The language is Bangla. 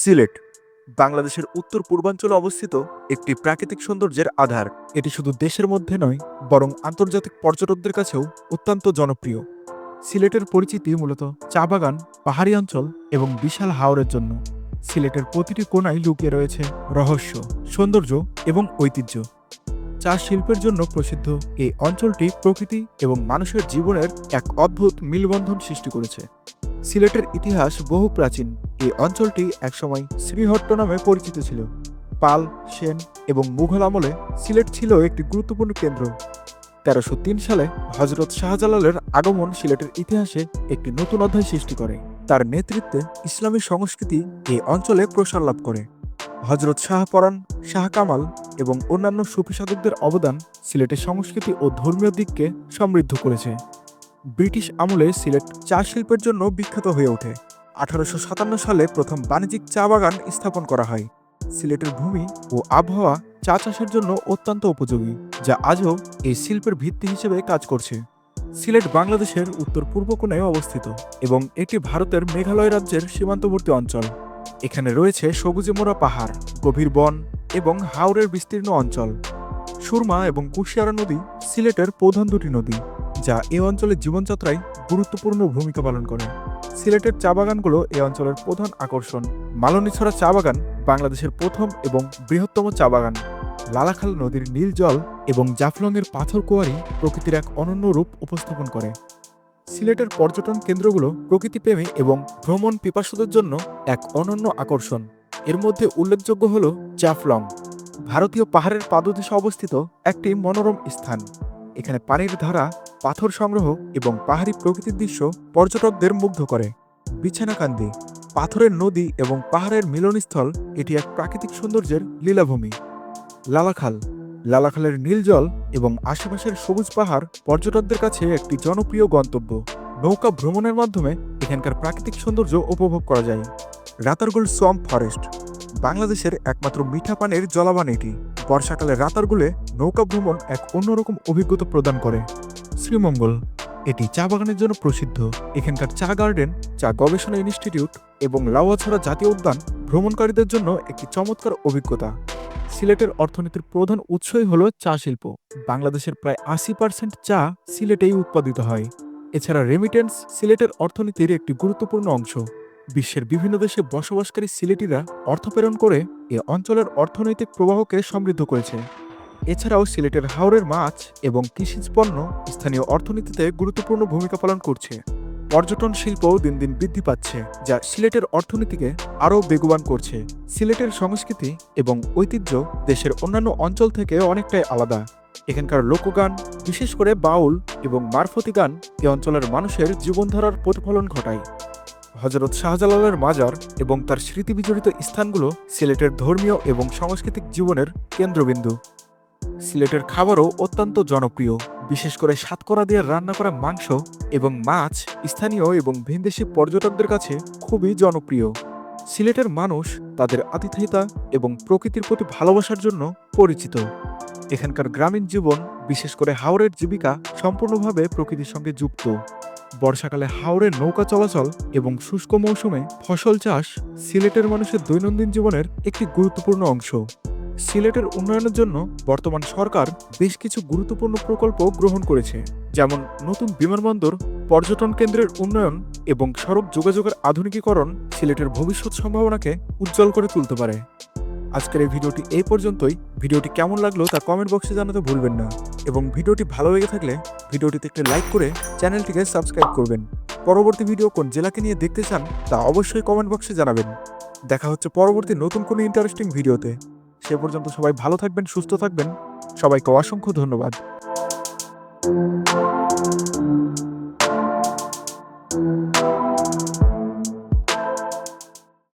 সিলেট, বাংলাদেশের উত্তর পূর্বাঞ্চলে অবস্থিত একটি প্রাকৃতিক সৌন্দর্যের আধার। এটি শুধু দেশের মধ্যে নয়, বরং আন্তর্জাতিক পর্যটকদের কাছেও অত্যন্ত জনপ্রিয়। সিলেটের পরিচিতি মূলত চা বাগান, পাহাড়ি অঞ্চল এবং বিশাল হাওরের জন্য। সিলেটের প্রতিটি কোণায় লুকিয়ে রয়েছে রহস্য, সৌন্দর্য এবং ঐতিহ্য। চা শিল্পের জন্য প্রসিদ্ধ এই অঞ্চলটি প্রকৃতি এবং মানুষের জীবনের এক অদ্ভুত মিলবন্ধন সৃষ্টি করেছে। সিলেটের ইতিহাস বহু প্রাচীন। এই অঞ্চলটি একসময় শ্রীহট্ট নামে পরিচিত ছিল। পাল, সেন এবং মুঘল আমলে সিলেট ছিল একটি গুরুত্বপূর্ণ কেন্দ্র। তেরোশো তিন সালে হজরত শাহজালালের আগমন সিলেটের ইতিহাসে একটি নতুন অধ্যায় সৃষ্টি করে। তার নেতৃত্বে ইসলামী সংস্কৃতি এই অঞ্চলে প্রসার লাভ করে। হজরত শাহপরান শাহ কামাল এবং অন্যান্য সুফি সাধকদের অবদান সিলেটের সংস্কৃতি ও ধর্মীয় দিককে সমৃদ্ধ করেছে। ব্রিটিশ আমলে সিলেট চা শিল্পের জন্য বিখ্যাত হয়ে ওঠে। আঠারোশো সাতান্ন সালে প্রথম বাণিজ্যিক চা বাগান স্থাপন করা হয়। সিলেটের ভূমি ও আবহাওয়া চা চাষের জন্য অত্যন্ত উপযোগী, যা আজও এই শিল্পের ভিত্তি হিসেবে কাজ করছে। সিলেট বাংলাদেশের উত্তর পূর্ব কোণায় অবস্থিত এবং এটি ভারতের মেঘালয় রাজ্যের সীমান্তবর্তী অঞ্চল। এখানে রয়েছে সবুজে মোড়া পাহাড়, গভীর বন এবং হাওরের বিস্তীর্ণ অঞ্চল। সুরমা এবং কুশিয়ারা নদী সিলেটের প্রধান দুটি নদী, যা এ অঞ্চলের জীবনযাত্রায় গুরুত্বপূর্ণ ভূমিকা পালন করে। সিলেটের চা বাগানগুলো এ অঞ্চলের প্রধান আকর্ষণ। মালনীছড়া চা বাগান বাংলাদেশের প্রথম এবং বৃহত্তম চা বাগান। লালাখাল নদীর নীল জল এবং জাফলংয়ের পাথর কোয়ারি প্রকৃতির এক অনন্য রূপ উপস্থাপন করে। সিলেটের পর্যটন কেন্দ্রগুলো প্রকৃতিপ্রেমী এবং ভ্রমণ পিপাসুদের জন্য এক অনন্য আকর্ষণ। এর মধ্যে উল্লেখযোগ্য হল জাফলং, ভারতীয় পাহাড়ের পাদদেশে অবস্থিত একটি মনোরম স্থান। এখানে পানির ধারা, পাথর সংগ্রহ এবং পাহাড়ি প্রকৃতির দৃশ্য পর্যটকদের মুগ্ধ করে। বিছানাকান্দি, পাথরের নদী এবং পাহাড়ের মিলনস্থল এটি এক প্রাকৃতিক সৌন্দর্যের লীলাভূমি। লালাখাল, লালাখালের নীল জল এবং আশেপাশের সবুজ পাহাড় পর্যটকদের কাছে একটি জনপ্রিয় গন্তব্য। নৌকা ভ্রমণের মাধ্যমে এখানকার প্রাকৃতিক সৌন্দর্য উপভোগ করা যায়। রাতারগুল সোয়াম্প ফরেস্ট, বাংলাদেশের একমাত্র মিঠা পানির জলাবান এটি। বর্ষাকালে রাতারগুলে নৌকা ভ্রমণ এক অন্যরকম অভিজ্ঞতা প্রদান করে। শ্রীমঙ্গল, এটি চা বাগানের জন্য প্রসিদ্ধ। এখানকার চা গার্ডেন, চা গবেষণা ইনস্টিটিউট এবং লাউয়াছড়া জাতীয় উদ্যান ভ্রমণকারীদের জন্য একটি চমৎকার অভিজ্ঞতা। সিলেটের অর্থনীতির প্রধান উৎসই হল চা শিল্প। বাংলাদেশের প্রায় আশি পার্সেন্ট চা সিলেটেই উৎপাদিত হয়। এছাড়া রেমিটেন্স সিলেটের অর্থনীতির একটি গুরুত্বপূর্ণ অংশ। বিশ্বের বিভিন্ন দেশে বসবাসকারী সিলেটিরা অর্থ প্রেরণ করে এ অঞ্চলের অর্থনৈতিক প্রবাহকে সমৃদ্ধ করেছে। এছাড়াও সিলেটের হাওরের মাছ এবং কৃষিজ পণ্য স্থানীয় অর্থনীতিতে গুরুত্বপূর্ণ ভূমিকা পালন করছে। পর্যটন শিল্প দিন দিন বৃদ্ধি পাচ্ছে, যা সিলেটের অর্থনীতিকে আরও বেগবান করছে। সিলেটের সংস্কৃতি এবং ঐতিহ্য দেশের অন্যান্য অঞ্চল থেকে অনেকটাই আলাদা। এখানকার লোকগান, বিশেষ করে বাউল এবং মারফতি গান, এ অঞ্চলের মানুষের জীবনধারার প্রতিফলন ঘটায়। হজরত শাহজালালের মাজার এবং তার স্মৃতি বিজড়িত স্থানগুলো সিলেটের ধর্মীয় এবং সাংস্কৃতিক জীবনের কেন্দ্রবিন্দু। সিলেটের খাবারও অত্যন্ত জনপ্রিয়। বিশেষ করে সাতকরা দিয়ে রান্না করা মাংস এবং মাছ স্থানীয় এবং ভিনদেশি পর্যটকদের কাছে খুবই জনপ্রিয়। সিলেটের মানুষ তাদের আতিথেয়তা এবং প্রকৃতির প্রতি ভালোবাসার জন্য পরিচিত। এখানকার গ্রামীণ জীবন, বিশেষ করে হাওরের জীবিকা, সম্পূর্ণভাবে প্রকৃতির সঙ্গে যুক্ত। বর্ষাকালে হাওরের নৌকা চলাচল এবং শুষ্ক মৌসুমে ফসল চাষ সিলেটের মানুষের দৈনন্দিন জীবনের একটি গুরুত্বপূর্ণ অংশ। সিলেটের উন্নয়নের জন্য বর্তমান সরকার বেশ কিছু গুরুত্বপূর্ণ প্রকল্প গ্রহণ করেছে, যেমন নতুন বিমানবন্দর, পর্যটন কেন্দ্রের উন্নয়ন এবং সড়ক যোগাযোগের আধুনিকীকরণ সিলেটের ভবিষ্যৎ সম্ভাবনাকে উজ্জ্বল করে তুলতে পারে। আজকের এই ভিডিওটি এই পর্যন্তই। ভিডিওটি কেমন লাগল তা কমেন্ট বক্সে জানাতে ভুলবেন না। এবং ভিডিওটি ভালো লেগে থাকলে ভিডিওটিতে একটি লাইক করে চ্যানেলটিকে সাবস্ক্রাইব করবেন। পরবর্তী ভিডিও কোন জেলাকে নিয়ে দেখতে চান তা অবশ্যই কমেন্ট বক্সে জানাবেন। দেখা হচ্ছে পরবর্তী নতুন কোনো ইন্টারেস্টিং ভিডিওতে। সে পর্যন্ত সবাই ভালো থাকবেন সুস্থ থাকবেন। সবাইকে অসংখ্য ধন্যবাদ।